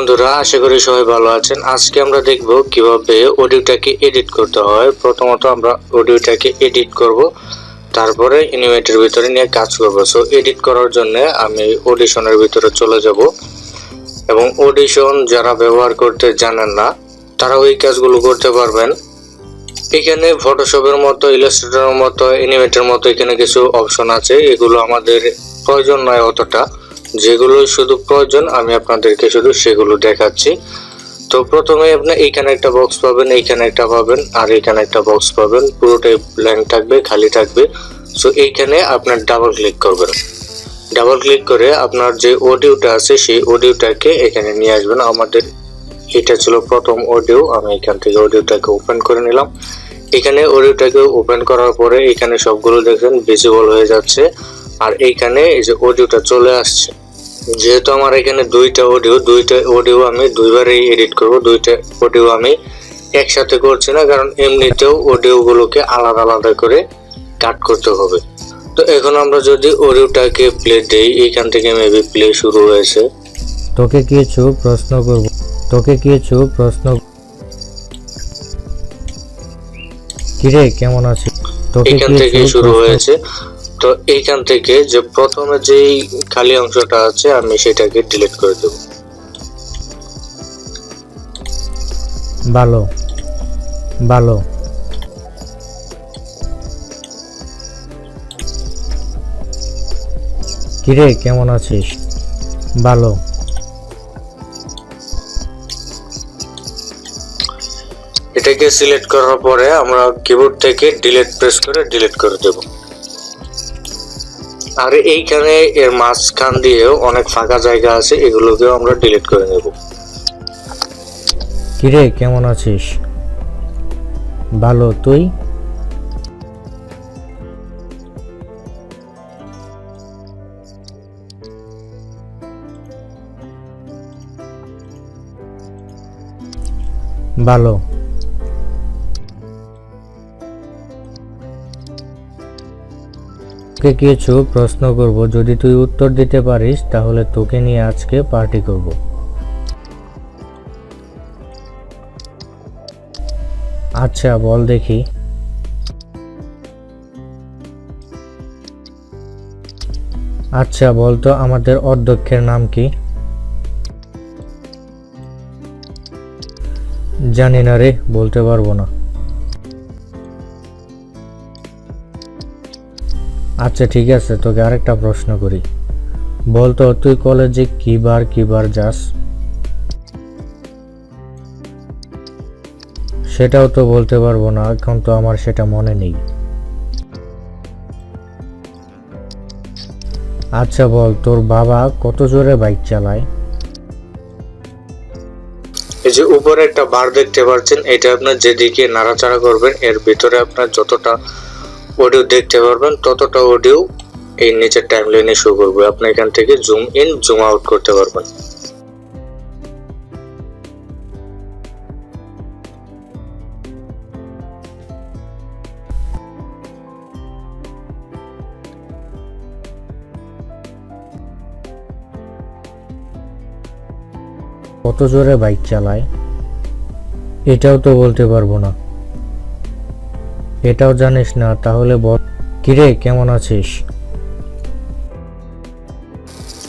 বন্ধুরা, আশা করি সবাই ভালো আছেন। আজকে আমরা দেখব কীভাবে অডিওটাকে এডিট করতে হয়। প্রথমত আমরা অডিওটাকে এডিট করব, তারপরে অ্যানিমেটের ভিতরে নিয়ে কাজ করব। সো এডিট করার জন্য আমি অডিশনের ভিতরে চলে যাব। এবং অডিশন যারা ব্যবহার করতে জানেন না তারা ওই কাজগুলো করতে পারবেন। এখানে ফটোশপের মতো ইলাস্ট্রেটরের মতো অ্যানিমেটের মতো এখানে কিছু অপশন আছে। এগুলো আমাদের প্রয়োজন নয় অতটা। যেগুলো শুধু প্রয়োজন, আমি আপনাদেরকে শুধু সেগুলো দেখাচ্ছি। তো প্রথমে আপনি এইখানে একটা বক্স পাবেন, এইখানে একটা পাবেন, আর এখানে একটা বক্স পাবেন। পুরোটাই ব্ল্যাঙ্ক থাকবে, খালি থাকবে। সো এইখানে আপনার ডাবল ক্লিক করবেন। ডাবল ক্লিক করে আপনার যে অডিওটা আছে, সেই অডিওটাকে এখানে নিয়ে আসবেন। আমাদের এটা ছিল প্রথম অডিও আমি এখান থেকে অডিওটাকে ওপেন করে নিলাম। এখানে অডিওটাকে ওপেন করার পরে এখানে সবগুলো দেখেন ভিজিবল হয়ে যাচ্ছে। আর এইখানে এই যে অডিওটা চলে আসছে। যেহেতু আমার এখানে দুইটা অডিও দুইটা অডিও আমি দুইবারই এডিট করব দুইটা অডিও আমি একসাথে করছি না কারণ এমনিতেও অডিওগুলোকে আলাদা আলাদা করে কাট করতে হবে। তো এখন আমরা যদি অডিওটাকে প্লে দেই এখান থেকে মেবি প্লে শুরু হয়েছে। তোকে কিছু প্রশ্ন করব তোকে কিছু প্রশ্ন কিরে কেমন আছিস? তোকে এখান থেকে শুরু হয়েছে। তো এইখান থেকে যে প্রথমে যেই খালি অংশটা আছে আমি সেটাকে ডিলিট করে দেব। ভালো। ভালো। কিরে কেমন আছিস? ভালো। এটাকে সিলেক্ট করার পরে আমরা কিবোর্ড থেকে ডিলিট প্রেস করে ডিলিট করে দেব। আর এইখানে এর মাঝখান দিয়েও অনেক ফাঁকা জায়গা আছে, এগুলোকেও আমরা ডিলিট করে নেব। কিরে, কেমন আছিস? ভালো, তুই? ভালো। তোকে কিছু প্রশ্ন করব। যদি তুই উত্তর দিতে পারিস, তাহলে তোকে নিয়ে আজকে পার্টি করব। আচ্ছা বল দেখি। আচ্ছা বলতো আমাদের অধ্যক্ষের নাম কি? জানি না রে, বলতে পারব না। আচ্ছা ঠিক আছে, তোকে আরেকটা প্রশ্ন করি। বলতো, তুই কলেজে কিবার কিবার যাস? সেটাও তো বলতে পারব না, এখন তো আমার সেটা মনে নেই। আচ্ছা বল, তোর বাবা কত জোরে বাইক চালায়? এই যে উপরে একটা বার দেখতে পাচ্ছেন, এটা আপনার যেদিকে নাড়াচাড়া করবেন, এর ভিতরে আপনার যতটা অডিও দেখতে পারবেন, ততটা অডিও এই নিচের টাইম লাইনে শো করবে। আপনি এখান থেকে জুম ইন জুম আউট করতে পারবেন। কত জোরে বাইক চালায়? এটাও তো বলতে পারব না। এটাও জানিস না, তাহলে বল। কিরে, কেমন আছিস?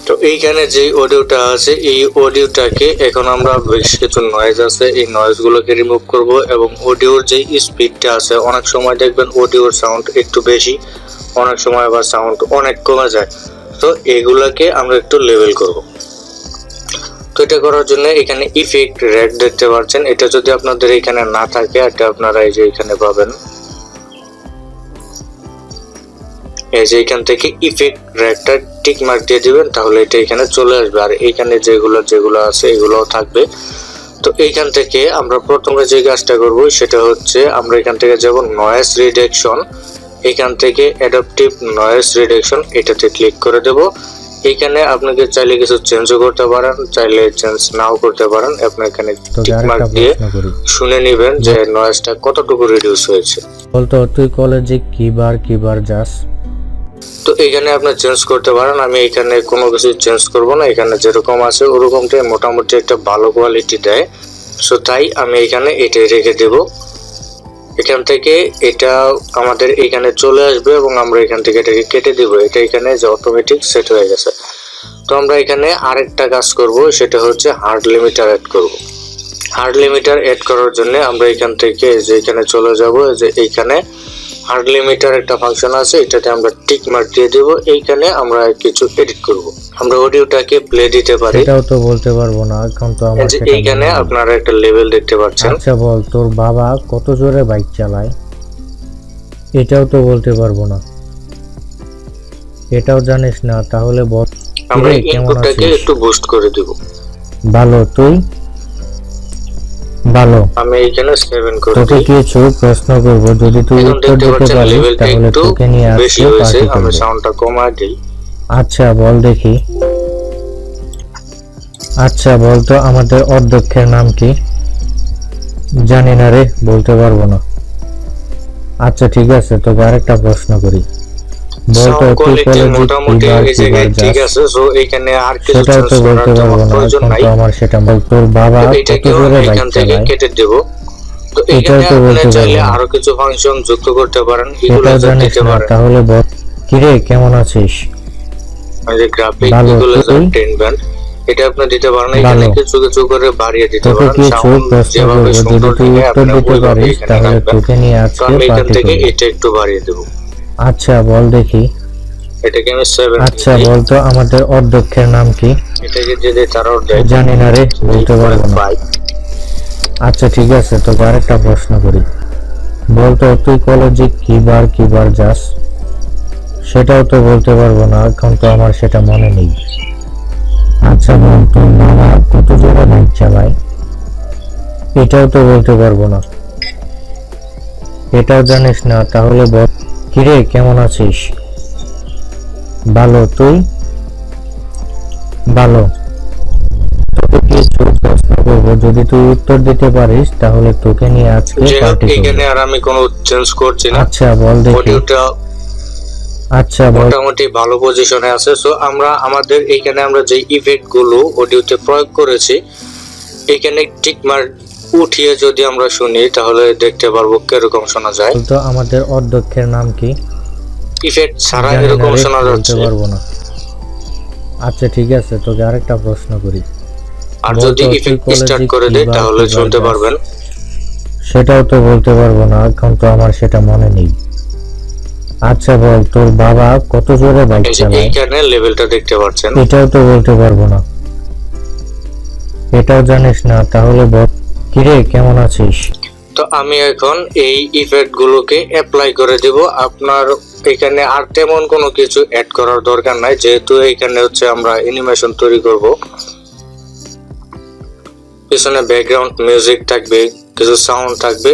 তো এইখানে যে অডিওটা আছে, এই অডিওটাকে এখন আমরা বেশ কিছু নয়েজ আছে, এই নয়েজ গুলোকে রিমুভ করব এবং অডিওর যে স্পিডটা আছে, অনেক সময় দেখবেন অডিওর সাউন্ড একটু বেশি, অনেক সময় আবার সাউন্ড অনেক কমে যায়। তো এগুলাকে আমরা একটু লেভেল করব। তো এটা করার জন্য এখানে ইফেক্ট র্যাক দেখতে পাচ্ছেন। এটা যদি আপনাদের এখানে না থাকে, এটা আপনারা এই যে এখানে পাবেন। এই যে এখান থেকে ইফেক্ট র্যাকটা টিক মার্ক দিয়ে দিবেন তাহলে এটা এখানে চলে আসবে। আর এখানে যেগুলো যেগুলো আছে এগুলোও থাকবে। তো এইখান থেকে আমরা প্রথমে যে কাজটা করব সেটা হচ্ছে আমরা এখান থেকে যাব নয়েস রিডাকশন এখান থেকে অ্যাডাপটিভ নয়েস রিডাকশন এটাতে ক্লিক করে দেব। এখানে আপনাকে চাইলে কিছু চেঞ্জও করতে পারেন চাইলে চেঞ্জ নাও করতে পারেন। আপনি এখানে টিক মার্ক দিয়ে শুনে নেবেন যে নয়েজটা কতটুকু রিডিউস হয়েছে। বলতো তুই কলেজে কিবার কিবার যাস? তো এখানে আপনি চেঞ্জ করতে পারেন। আমি এখানে কোনো কিছু চেঞ্জ করব না। এখানে যেরকম আছে, ওরকমটাই মোটামুটি একটা ভালো কোয়ালিটি দেয়। সো তাই আমি এখানে এটাই রেখে দেব। এখান থেকে এটা আমাদের এখানে চলে আসবে এবং আমরা এখান থেকে এটাকে কেটে দিব। এটা এখানে যে অটোমেটিক সেট হয়ে গেছে। তো আমরা এখানে আরেকটা কাজ করব, সেটা হচ্ছে হার্ড লিমিটার অ্যাড করব। হার্ড লিমিটার অ্যাড করার জন্য আমরা এখান থেকে যে এখানে চলে যাব, যে এইখানে হার্ড লিমিটার একটা ফাংশন আছে এটাতে আমরা টিক মার্ক দিয়ে দেব। এইখানে আমরা কিছু এডিট করব। আমরা অডিওটাকে প্লে দিতে পারি। সেটাও তো বলতে পারব না এখন তো আমার এইখানে আপনারা একটা লেভেল দেখতে পাচ্ছেন। আচ্ছা বল তোর বাবা কত জোরে বাইক চালায়? এটাও তো বলতে পারব না। এটাও জানিস না তাহলে বল। আমরা ইনপুটটাকে একটু বুস্ট করে দিব। ভালো তুই? ভালো। আমি এইখানে সেভেন করে তোকে কিছু প্রশ্ন করব। যদি তুই উত্তর দিতে পারিস তাহলে তোকে নিয়ে হয়েছে পার্টি আমি সাউন্ডটা কমায় দিই। আচ্ছা বল দেখি। আচ্ছা বল তো আমাদের অধ্যক্ষের নাম কি? জানি না রে বলতে পারব না। আচ্ছা ঠিক আছে তোকে আরেকটা প্রশ্ন করি। মোটামুটি এই জায়গায় ঠিক আছে সো এখানে আর কিছু সেটাও চেঞ্জ তো করার বলতে তেমন পারব না প্রয়োজন নাই। আমার সেটা বল বাবা তো কত এটাকেও জোরে বাইক এখান থেকে কেটে দেব। তো এখানে আপনি চাইলে আরও কিছু ফাংশন যুক্ত করতে পারেন এগুলো দিতে পারেন। তাহলে কিরে কেমন আছিস? এই যে গ্রাফিক এগুলো তুই? এটা আপনি দিতে পারেন এখানে কিছু কিছু করে বাড়িয়ে দিতে পারেন। সাউন্ড যেভাবে সুন্দর আপনি দিতে তাহলে তোকে নিয়ে আজকে এখান পার্টি থেকে এটা একটু বাড়িয়ে দেব। আচ্ছা বল দেখি। এটাকে আমি সেভেন আচ্ছা বল তো আমাদের অধ্যক্ষের নাম কি? এটাকে যদি তারাও দেয় জানি না রে বলতে পারব না। আচ্ছা ঠিক আছে তোকে আরেকটা প্রশ্ন করি। বল তো তুই কলেজে কিবার কিবার যাস? সেটাও তো বলতে পারব না এখন তো আমার সেটা মনে নেই। আচ্ছা বল তোর বাবা কত জোরে বাইক চালায়? এটাও তো বলতে পারব না। এটাও জানিস না তাহলে বল। কিরে কেমন আছিস? ভালো তুই? ভালো। তোকে কিছু প্রশ্ন করব? যদি তুই উত্তর দিতে পারিস তাহলে তোকে নিয়ে আজকে পার্টি করব। এখানে আর আমি কোনো চেঞ্জ করছি না। আচ্ছা বল দেখি। আচ্ছা মোটামুটি ভালো পজিশনে আছে। সো আমরা আমাদের এইখানে আমরা যে ইফেক্টগুলো অডিওতে প্রয়োগ করেছি এখানে টিক মার্ক উঠিয়ে যদি আমরা শুনি তাহলে দেখতে পারব কীরকম শোনা যায়। বল তো আমাদের অধ্যক্ষের নাম কি? ইফেক্ট ছাড়া এরকম শোনা যাচ্ছে। পারব না। আচ্ছা ঠিক আছে তোকে আরেকটা প্রশ্ন করি। আর যদি ইফেক্ট স্টার্ট করে দেয় তাহলে শুনতে পারবেন। সেটাও তো বলতে পারব না এখন তো আমার সেটা মনে নেই। আচ্ছা বল তোর বাবা কত জোরে বাইক চালায়? এইখানে লেভেলটা দেখতে পাচ্ছেন। এটাও তো বলতে পারব না। এটাও জানিস না তাহলে বল। কিরে, কেমন আছিস? তো আমি এখন এই ইফেক্ট গুলোকে অ্যাপ্লাই করে দেব। আপনার এখানে আর তেমন কোনো কিছু অ্যাড করার দরকার নাই, যেহেতু এখানে হচ্ছে আমরা অ্যানিমেশন তৈরি করব। পিছনে ব্যাকগ্রাউন্ড মিউজিক থাকবে, কিছু সাউন্ড থাকবে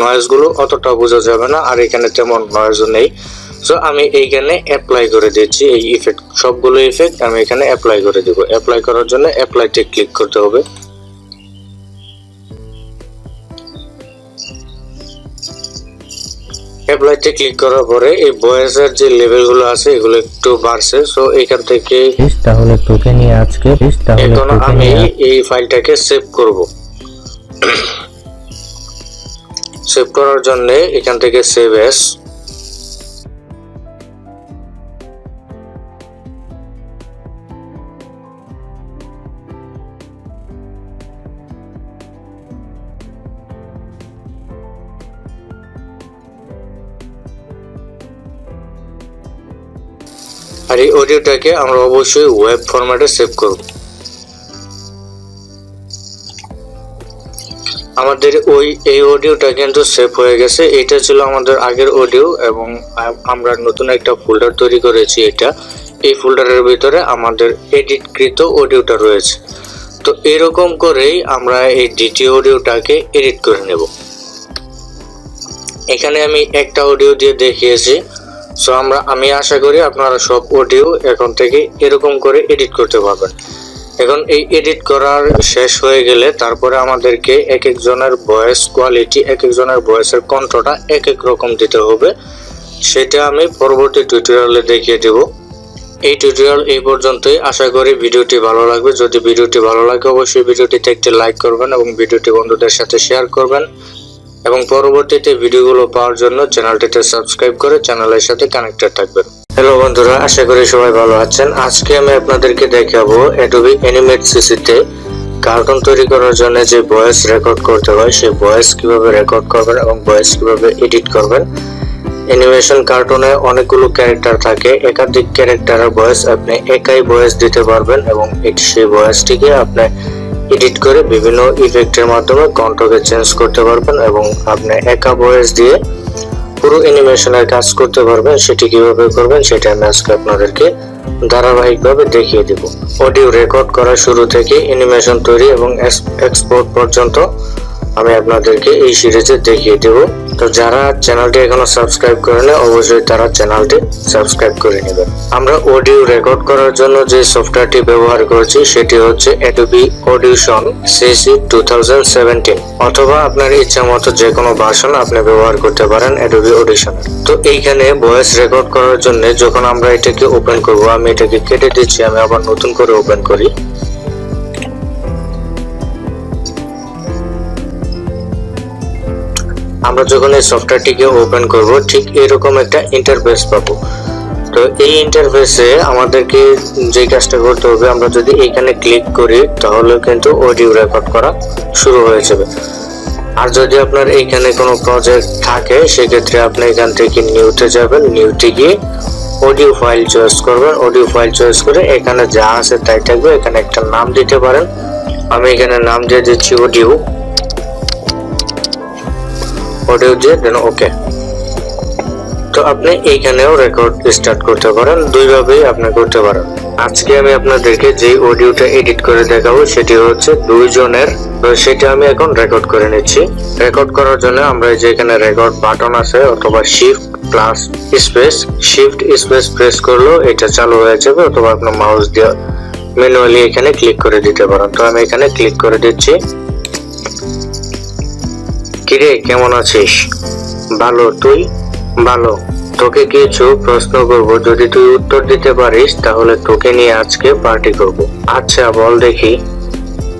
নয়েজগুলো অতটা বোঝা যাবে না, আর এখানে তেমন নয়েজও নেই। সো আমি এইখানে অ্যাপ্লাই করে দিচ্ছি এই ইফেক্ট সবগুলো ইফেক্ট আমি এখানে অ্যাপ্লাই করে দেব। অ্যাপ্লাই করার জন্য অ্যাপ্লাইতে ক্লিক করতে হবে। অ্যাপ্লাইতে ক্লিক করার পরে এই ভয়েসের যে লেভেলগুলো আছে এগুলো একটু বাড়ছে। সো এখান থেকে তাহলে তোকে নিয়ে আজকে তাহলে এখন আমি এই ফাইলটাকে সেভ করব। সেভ করার জন্য এখান থেকে সেভ এস অডিওটাকে আমরা অবশ্যই ওয়েব ফরম্যাটে সেভ করব। আমাদের ওই, এই অডিওটা কিন্তু সেভ হয়ে গেছে। এটা ছিল আমাদের আগের অডিও এবং আমরা নতুন একটা ফোল্ডার তৈরি করেছি এটা। এই ফোল্ডারের ভিতরে আমাদের এডিটকৃত অডিওটা রয়েছে। তো এরকম করেই আমরা এই দ্বিতীয় অডিওটাকে এডিট করে নেব। এখানে আমি একটা অডিও দিয়ে দেখিয়েছি। সো আমরা, আমি আশা করি আপনারা সব অডিও এখন থেকে এরকম করে এডিট করতে পারবেন। এখন এই এডিট করার শেষ হয়ে গেলে তারপরে আমাদেরকে এক একজনের ভয়েস কোয়ালিটি এক একজনের ভয়েসের কণ্ঠটা এক এক রকম দিতে হবে। সেটা আমি পরবর্তী টিউটোরিয়ালে দেখিয়ে দেব। এই টিউটোরিয়াল এই পর্যন্তই। আশা করি ভিডিওটি ভালো লাগবে। যদি ভিডিওটি ভালো লাগে, অবশ্যই ভিডিওটিতে একটি লাইক করবেন এবং ভিডিওটি বন্ধুদের সাথে শেয়ার করবেন। এবং পরবর্তীতে ভিডিওগুলো পাওয়ার জন্য চ্যানেলটিতে সাবস্ক্রাইব করে চ্যানেলের সাথে কানেক্টেড থাকবেন। হ্যালো বন্ধুরা, আশা করি সবাই ভালো আছেন। আজকে আমি আপনাদেরকে দেখাবো অ্যাডোবি অ্যানিমেট সিসিতে কার্টুন তৈরি করার জন্য যে ভয়েস রেকর্ড করতে হয়, সেই ভয়েস কীভাবে রেকর্ড করবেন এবং ভয়েস কীভাবে এডিট করবেন। অ্যানিমেশন কার্টুনে অনেকগুলো ক্যারেক্টার থাকে, একাধিক ক্যারেক্টারের ভয়েস আপনি একাই ভয়েস দিতে পারবেন এবং সেই ভয়েসটিকে আপনি এডিট করে বিভিন্ন ইফেক্টের মাধ্যমে কণ্ঠকে চেঞ্জ করতে পারবেন এবং আপনি একা ভয়েস দিয়ে পুরো অ্যানিমেশনের কাজ করতে পারবেন। সেটি কীভাবে করবেন সেটা আমি আজকে আপনাদেরকে ধারাবাহিকভাবে দেখিয়ে দেব। অডিও রেকর্ড করা শুরু থেকে অ্যানিমেশন তৈরি এবং এক্সপোর্ট পর্যন্ত আমি আপনাদেরকে এই সিরিজে দেখিয়ে দেব। তো যারা চ্যানেলটি এখনও সাবস্ক্রাইব করেনি অবশ্যই তারা চ্যানেলটি সাবস্ক্রাইব করে নেবেন আমরা অডিও রেকর্ড করার জন্য যে সফটওয়্যারটি ব্যবহার করছি, সেটি হচ্ছে অ্যাডোবি অডিশন সিসি টু অথবা আপনার ইচ্ছা মতো যে কোনো ভার্সন আপনি ব্যবহার করতে পারেন অ্যাডোবি অডিশন তো এইখানে ভয়েস রেকর্ড করার জন্য যখন আমরা এটাকে ওপেন করব, আমি এটাকে কেটে দিচ্ছি, আমি আবার নতুন করে ওপেন করি। আমরা যখন এই সফটওয়্যারটিকে ওপেন করব, ঠিক এরকম একটা ইন্টারফেস পাবো। তো এই ইন্টারফেসে আমাদেরকে যে কাজটা করতে হবে, আমরা যদি এখানে ক্লিক করি, তাহলে কিন্তু অডিও রেকর্ড করা শুরু হয়ে যাবে। আর যদি আপনার এইখানে কোনো প্রজেক্ট থাকে, সেক্ষেত্রে আপনি এখান থেকে নিউতে যাবেন। নিউতে গিয়ে অডিও ফাইল চয়েস করবেন। অডিও ফাইল চয়েস করে এখানে যা আছে তাই থাকবে। এখানে একটা নাম দিতে পারেন। আমি এখানে নাম দিয়ে দিচ্ছি অডিও অডিও দিয়ে দেন ওকে তো আপনি এইখানেও রেকর্ড স্টার্ট করতে পারেন, দুইভাবেই আপনি করতে পারেন। আজকে আমি আপনাদেরকে যে অডিওটা এডিট করে দেখাবো, সেটি হচ্ছে দুইজনের, তো সেটা আমি এখন রেকর্ড করে নিচ্ছি। রেকর্ড করার জন্য আমরা যে এখানে রেকর্ড বাটন আছে, অথবা shift plus space shift space press করলেও এটা চালু হয়ে যাবে, অথবা আপনার মাউস দিয়ে ম্যানুয়ালি এখানে ক্লিক করে দিতে পারেন। তো আমি এখানে ক্লিক করে দিচ্ছি। কিরে, কেমন আছিস? ভালো, তুই? ভালো। তোকে কিছু প্রশ্ন করব। যদি তুই উত্তর দিতে পারিস, তাহলে তোকে নিয়ে আজকে পার্টি করব। আচ্ছা বল দেখি।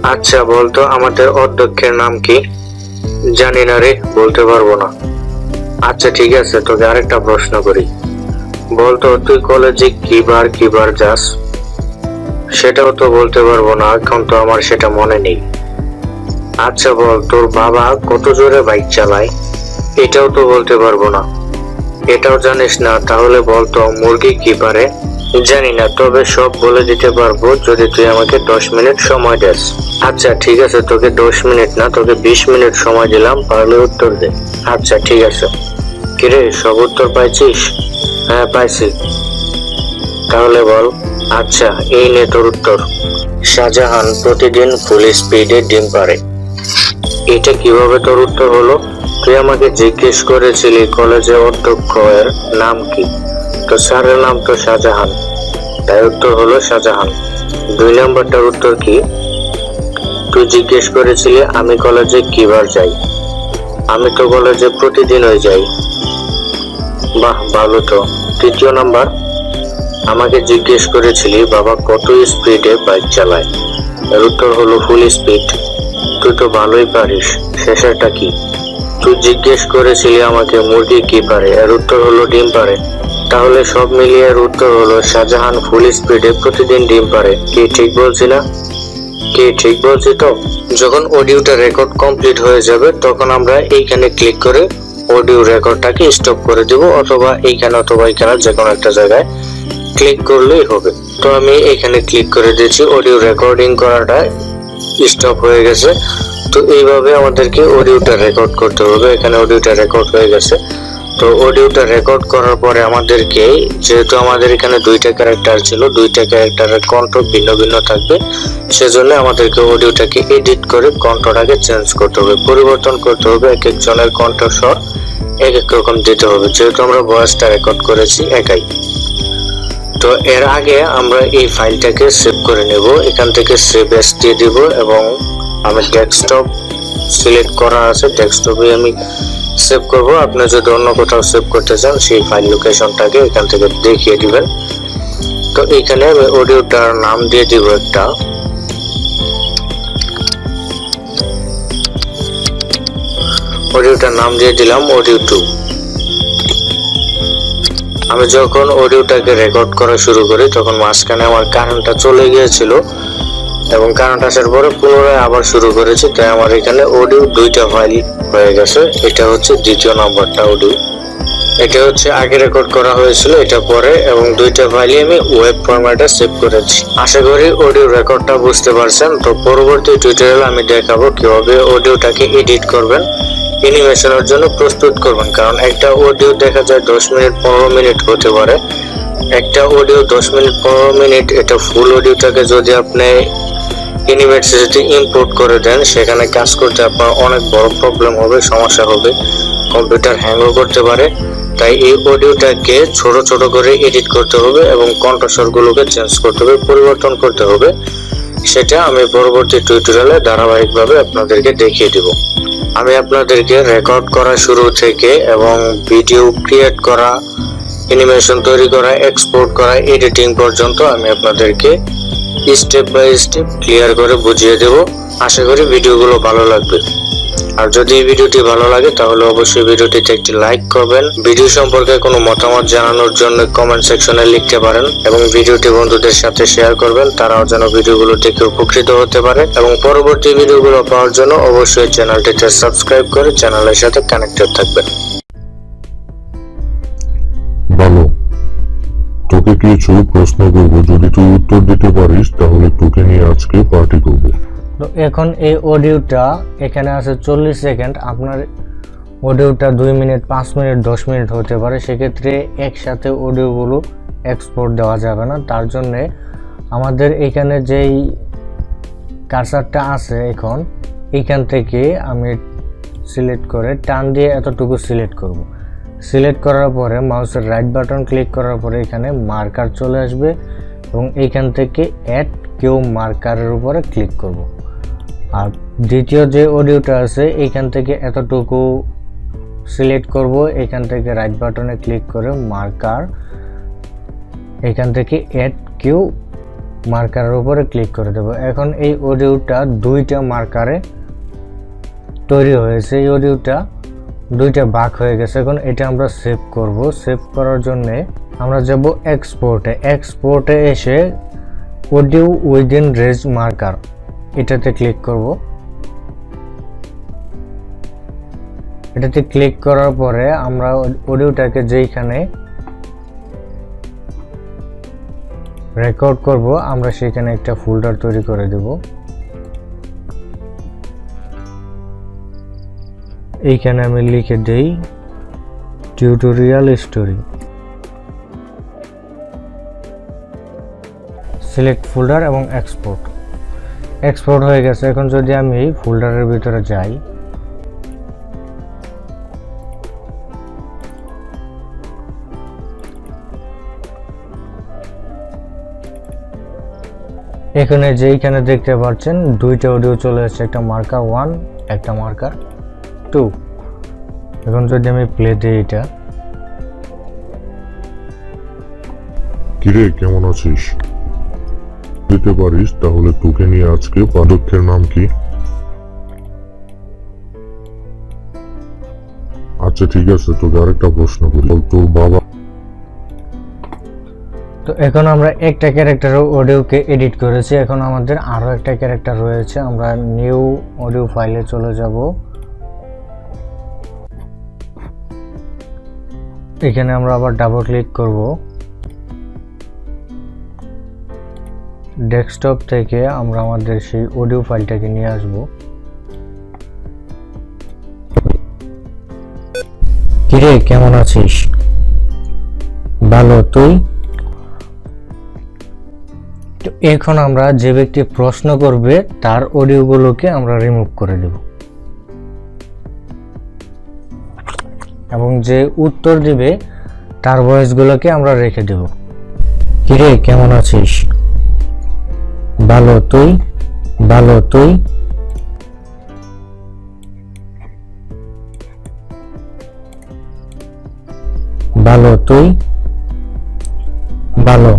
আচ্ছা বলতো আমাদের অধ্যক্ষের নাম কি? জানি না রে, বলতে পারব না। আচ্ছা ঠিক আছে, তোকে আরেকটা প্রশ্ন করি। বলতো তুই কলেজে কিবার কিবার যাস? সেটাও তো বলতে পারব না, এখন তো আমার সেটা মনে নেই। আচ্ছা বল, তোর বাবা কত জোরে বাইক চালায়? এটাও তো বলতে পারব না। এটাও জানিস না, তাহলে বল তো মুরগি কি পারে? জানি না, তবে সব বলে দিতে পারব যদি তুই আমাকে দশ মিনিট সময় দেস। আচ্ছা ঠিক আছে, তোকে দশ মিনিট না, তোকে বিশ মিনিট সময় দিলাম পারলে উত্তর দে। আচ্ছা ঠিক আছে। কিরে, সব উত্তর পাইছিস? হ্যাঁ পাইছি। তাহলে বল আচ্ছা এই নে তোর উত্তর। শাহজাহান প্রতিদিন ফুল স্পিডে ডিম পারে এটা কীভাবে তোর উত্তর হলো? তুই আমাকে জিজ্ঞেস করেছিলি কলেজে অধ্যক্ষের নাম কি? তো স্যারের নাম তো শাহজাহান। তাই উত্তর হলো শাহজাহান। দুই নম্বরটার উত্তর কি? তুই জিজ্ঞেস করেছিলি আমি কলেজে কিবার যাই? আমি তো কলেজে প্রতিদিনই যাই। বাহ, ভালো তো। তৃতীয় নাম্বার, আমাকে জিজ্ঞেস করেছিলি বাবা কত স্পিডে বাইক চালায়? এর উত্তর হলো ফুল স্পিড তুই তো ভালোই পারিস, শেষেরটা কি? তুই জিজ্ঞেস করেছিলি আমাকে, মুরগি কি পারে? এর উত্তর হলো ডিম পারে। তাহলে সব মিলিয়ে এর উত্তর হলো শাহজাহান ফুল স্পিডে প্রতিদিন ডিম পারে। কি ঠিক বলছি না? কি ঠিক বলছি তো? যখন অডিওটা রেকর্ড কমপ্লিট হয়ে যাবে, তখন আমরা এইখানে ক্লিক করে অডিও রেকর্ডটাকে স্টপ করে দেব, অথবা এইখানে অথবা এইখানে যে কোনো একটা জায়গায় ক্লিক করলেই হবে। তো আমি এখানে ক্লিক করে দিয়েছি অডিও রেকর্ডিং করাটা। স্টপ হয়ে গেছে। তো এইভাবে আমাদেরকে অডিওটা রেকর্ড করতে হবে। এখানে অডিওটা রেকর্ড হয়ে গেছে। তো অডিওটা রেকর্ড করার পরে আমাদেরকে, যেহেতু আমাদের এখানে দুইটা ক্যারেক্টার ছিল, দুইটা ক্যারেক্টারের কণ্ঠ ভিন্ন ভিন্ন থাকবে, সেজন্য আমাদেরকে অডিওটাকে এডিট করে কণ্ঠটাকে চেঞ্জ করতে হবে। পরিবর্তন করতে হবে, এক একজনের কণ্ঠস্বর এক এক রকম দিতে হবে। যেহেতু আমরা ভয়েসটা রেকর্ড করেছি একাই। তো এর আগে আমরা এই ফাইলটাকে সেভ করে নেব। এখান থেকে সেভ এস দিয়ে দিব এবং আমি ডেস্কটপ সিলেক্ট করা আছে। ডেস্কটপে আমি সেভ করব। আপনি যদি অন্য কোথাও সেভ করতে চান, সেই ফাইল লোকেশনটাকে এখান থেকে দেখিয়ে দিবেন। তো এখানে আমি অডিওটার নাম দিয়ে দিব একটা। অডিওটার নাম দিয়ে দিলাম অডিও টু আমি যখন অডিওটাকে রেকর্ড করা শুরু করি, তখন মাঝখানে আমার কারেন্টটা চলে গিয়েছিল এবং কারেন্ট আসার পরে পুনরায় আবার শুরু করেছি। তাই আমার এখানে অডিও দুইটা ফাইল হয়ে গেছে। এটা হচ্ছে দ্বিতীয় নম্বরটা অডিও এটা হচ্ছে আগে রেকর্ড করা হয়েছিল, এটা পরে এবং দুইটা ফাইলই আমি ওয়েব ফরম্যাটে সেভ করেছি। আশা করি অডিও রেকর্ডটা বুঝতে পারছেন। তো পরবর্তী টিউটোরিয়াল আমি দেখাবো কীভাবে অডিওটাকে এডিট করবেন। অ্যানিমেশনের জন্য প্রস্তুত করবেন, কারণ একটা অডিও দেখা যায় দশ মিনিট, পনেরো মিনিট হতে পারে। একটা অডিও দশ মিনিট, পনেরো মিনিট, এটা ফুল অডিওটাকে যদি আপনি অ্যানিমেট সিটিতে ইম্পোর্ট করে দেন, সেখানে কাজ করতে আপনার অনেক বড় প্রবলেম হবে, সমস্যা হবে। কম্পিউটার হ্যাংও করতে পারে। তাই এই অডিওটাকে ছোট ছোট করে এডিট করতে হবে এবং কণ্ঠস্বরগুলোকে চেঞ্জ করতে হবে, পরিবর্তন করতে হবে। সেটা আমি পরবর্তী টিউটোরিয়ালে ধারাবাহিকভাবে আপনাদেরকে দেখিয়ে দিব। আমি আপনাদেরকে রেকর্ড করা শুরু থেকে এবং ভিডিও ক্রিয়েট করা অ্যানিমেশন তৈরি করা এক্সপোর্ট করা এডিটিং পর্যন্ত আমি আপনাদেরকে স্টেপ বাই স্টেপ ক্লিয়ার করে বুঝিয়ে দেব। আশা করি ভিডিওগুলো ভালো লাগবে। আর যদি এই ভিডিওটি ভালো লাগে, তাহলে অবশ্যই ভিডিওটিতে একটি লাইক করবেন। ভিডিও সম্পর্কে কোনো মতামত জানানোর জন্য কমেন্ট সেকশনে লিখতে পারেন এবং ভিডিওটি বন্ধুদের সাথে শেয়ার করবেন। তারাও যেন ভিডিওগুলো থেকে উপকৃত হতে পারে এবং পরবর্তী ভিডিওগুলো পাওয়ার জন্য অবশ্যই চ্যানেলটিতে সাবস্ক্রাইব করে চ্যানেলের সাথে কানেক্টেড থাকবেন। ভালো। তোকে কিছু প্রশ্ন করব যদি তুই উত্তর দিতে পারিস, তাহলে তোকে নিয়ে আজকে পার্টি করব। তো এখন এই অডিওটা এখানে আছে চল্লিশ সেকেন্ড। আপনার অডিওটা দুই মিনিট, পাঁচ মিনিট, দশ মিনিট হতে পারে। সেক্ষেত্রে একসাথে অডিওগুলো এক্সপোর্ট দেওয়া যাবে না। তার জন্যে আমাদের এখানে যেই কার্সারটা আছে এখন এইখান থেকে আমি সিলেক্ট করে টান দিয়ে এতটুকু সিলেক্ট করব। সিলেক্ট করার পরে মাউসের রাইট বাটন ক্লিক করার পরে এখানে মার্কার চলে আসবে এবং এইখান থেকে অ্যাড কেউ মার্কারের উপরে ক্লিক করব। আর দ্বিতীয় যে অডিওটা আছে এইখান থেকে এতটুকু সিলেক্ট করব। এখান থেকে রাইট বাটনে ক্লিক করে মার্কার এখান থেকে অ্যাড কিউ মার্কারের উপরে ক্লিক করে দেবো। এখন এই অডিওটা দুইটা মার্কারে তৈরি হয়েছে। এই অডিওটা দুইটা ভাগ হয়ে গেছে। এখন এটা আমরা সেভ করব। সেভ করার জন্য আমরা যাব এক্সপোর্টে এক্সপোর্টে এসে অডিও উইদিন রেজ মার্কার এটাতে ক্লিক করব। এটাতে ক্লিক করার পরে আমরা অডিওটাকে যেইখানে রেকর্ড করব, আমরা সেখানে একটা ফোল্ডার তৈরি করে দেব। এইখানে আমি লিখে দেই টিউটোরিয়াল স্টোরি সিলেক্ট ফোল্ডার এবং এক্সপোর্ট এক্সপোর্ট হয়ে গেছে। এখন যদি আমি ফোল্ডারের ভিতরে যাই, এখানে যেইখানে দেখতে পাচ্ছেন, দুইটা অডিও চলে এসেছে একটা মার্কার ওয়ান একটা মার্কার টু এখন যদি আমি প্লে দিই এটা। কিরে, কেমন আছিস? দিতে পারিস, তাহলে তোকে নিয়ে আজকে পদক্ষের নাম কি? আচ্ছা ঠিক আছে, তোকে আরেকটা প্রশ্ন করি। তোর বাবা তো এখন আমরা একটা ক্যারেক্টার অডিওকে এডিট করেছি। এখন আমাদের আরও একটা ক্যারেক্টার রয়েছে। আমরা নিউ অডিও ফাইলে চলে যাব। এখানে আমরা আবার ডাবল ক্লিক করব। ডেস্কটপ থেকে আমরা আমাদের সেই অডিও ফাইলটাকে নিয়ে আসব। কিরে কেমন আছিস? ভালো তুই? এখন আমরা যে ব্যক্তি প্রশ্ন করবে তার অডিওগুলোকে আমরা রিমুভ করে দেব। এবং যে উত্তর দিবে তার ভয়েসগুলোকে আমরা রেখে দেব। কিরে কেমন আছিস? ভালো তুই ভালো তুই। ভালো তুই, ভালো।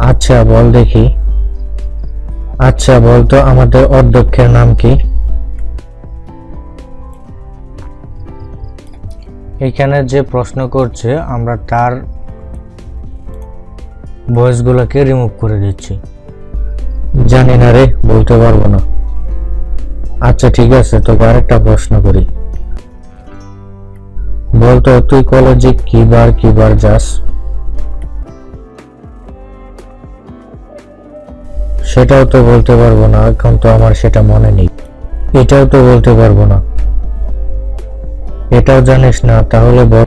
আচ্ছা বল দেখি। আচ্ছা বলতো আমাদের অধ্যক্ষের নাম কি? এখানে যে প্রশ্ন করছে, আমরা তার ভয়েসগুলোকে রিমুভ করে দিচ্ছি। জানি না রে, বলতে পারব না। আচ্ছা ঠিক আছে, তোকে আরেকটা প্রশ্ন করি। বলতো, তুই কলেজে কিবার কিবার যাস? সেটাও তো বলতে পারব না, এখন তো আমার সেটা মনে নেই। এটাও তো বলতে পারব না। এটাও জানিস না, তাহলে বল।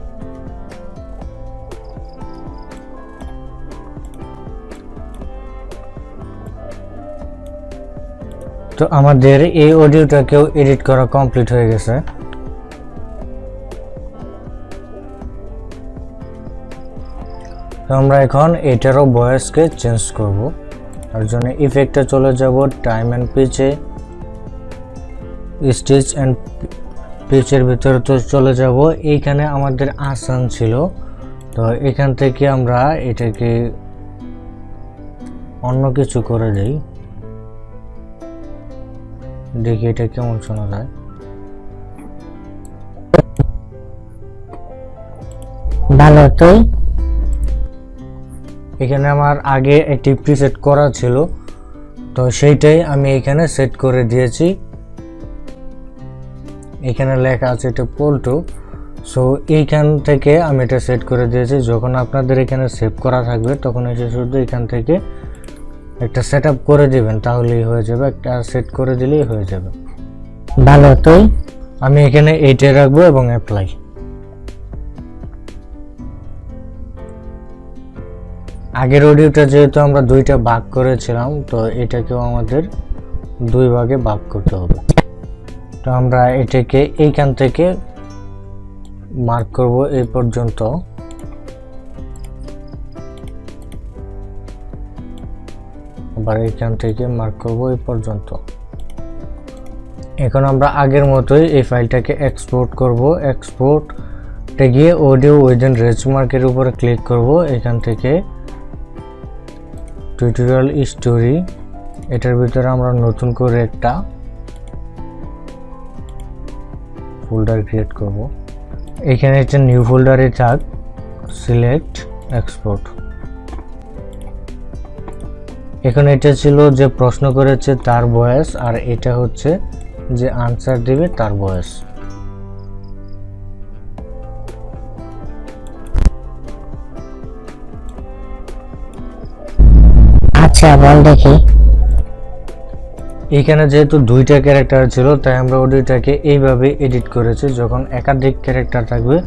তো আমাদের এই অডিওটাকেও এডিট করা কমপ্লিট হয়ে গেছে। আমরা এখন এটারও ভয়েসকে চেঞ্জ করব। তার জন্য ইফেক্টে চলে যাব টাইম অ্যান্ড পিচে স্টেজ অ্যান্ড পিচের ভিতরে তো চলে যাব। এইখানে আমাদের আসান ছিল। তো এখান থেকে আমরা এটাকে অন্য কিছু করে দেই। দেখি এটা কেমন শোনা যায়। ভালো তুই এখানে আমার আগে একটি প্রিসেট করা ছিল। তো সেইটাই আমি এখানে সেট করে দিয়েছি। এখানে লেখা আছে এটা পোল্টু সো এইখান থেকে আমি এটা সেট করে দিয়েছি। যখন আপনাদের এখানে সেভ করা থাকবে তখন এসে শুধু এখান থেকে একটা সেট করে দিবেন তাহলেই হয়ে যাবে। একটা সেট করে দিলেই হয়ে যাবে। ভালো তুই আমি এখানে এইটাই রাখব এবং অ্যাপ্লাই আগের অডিওটা যেহেতু আমরা দুইটা ভাগ করেছিলাম তো এটাকেও আমাদের দুই ভাগে ভাগ করতে হবে। তো আমরা এটাকে এইখান থেকে মার্ক করব এই পর্যন্ত। আবার এইখান থেকে মার্ক করব এই পর্যন্ত। এখন আমরা আগের মতোই এই ফাইলটাকে এক্সপোর্ট করব। এক্সপোর্টে গিয়ে অডিও উইদিন রেজমার্কের উপরে ক্লিক করব। এখান থেকে টিউটোরিয়াল স্টোরি এটার ভিতরে আমরা নতুন করে একটা ফোল্ডার ক্রিয়েট করব। এখানে একটা নিউ ফোল্ডারে থাক সিলেক্ট এক্সপোর্ট এখন এটা ছিল যে প্রশ্ন করেছে তার বয়স, আর এটা হচ্ছে যে আনসার দিবে তার বয়স। আচ্ছা বল দেখি। এখানে যেহেতু দুইটা ক্যারেক্টার ছিল, তাই আমরা অডিওটাকে এইভাবে এডিট করেছি। যখন একাধিক ক্যারেক্টার থাকবে,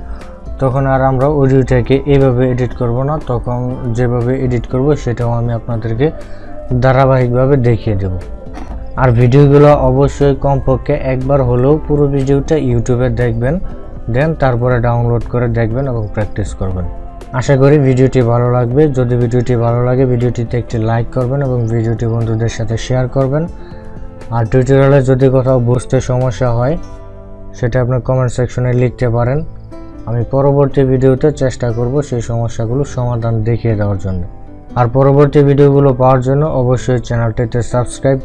তখন আর আমরা অডিওটাকে এইভাবে এডিট করব না। তখন যেভাবে এডিট করব, সেটাও আমি আপনাদেরকে ধারাবাহিকভাবে দেখিয়ে দেব। আর ভিডিওগুলো অবশ্যই কমপক্ষে একবার হলেও পুরো ভিডিওটা ইউটিউবে দেখবেন, দেন তারপরে ডাউনলোড করে দেখবেন এবং প্র্যাকটিস করবেন। আশা করি ভিডিওটি ভালো লাগবে। যদি ভিডিওটি ভালো লাগে, ভিডিওটিতে একটি লাইক করবেন এবং ভিডিওটি বন্ধুদের সাথে শেয়ার করবেন। আর টিউটোরিয়ালে যদি কোথাও বুঝতে সমস্যা হয়, সেটা আপনি কমেন্ট সেকশনে লিখতে পারেন। আমি পরবর্তী ভিডিওতে চেষ্টা করব সেই সমস্যাগুলো সমাধান দেখিয়ে দেওয়ার জন্য। আর পরবর্তী ভিডিওগুলো পাওয়ার জন্য অবশ্যই চ্যানেলটিতে সাবস্ক্রাইব